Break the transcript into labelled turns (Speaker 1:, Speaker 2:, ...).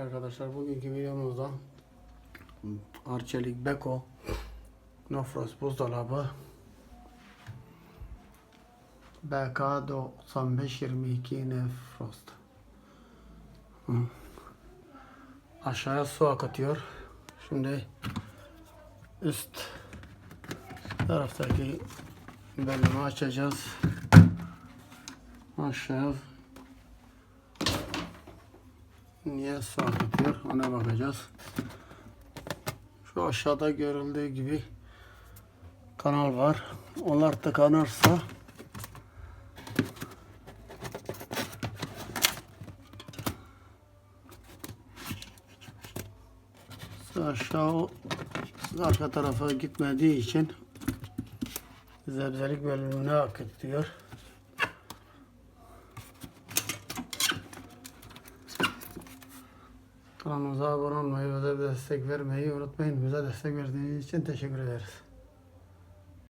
Speaker 1: Arkadaşlar bugünkü videomuzda Arçelik Beko Nofros buzdolabı BK 9522 Nefrost. Aşağıya su akıtıyor. Şimdi üst taraftaki bölümü açacağız. Aşağı niye su akıtıyor ona bakacağız. Şu aşağıda görüldüğü gibi kanal var. Onlar tıkanırsa aşağı arka tarafa gitmediği için zebzelik bölümüne akıtıyor. Kanalımıza abone olmayı ve de destek vermeyi unutmayın. Bize destek verdiğiniz için teşekkür ederiz.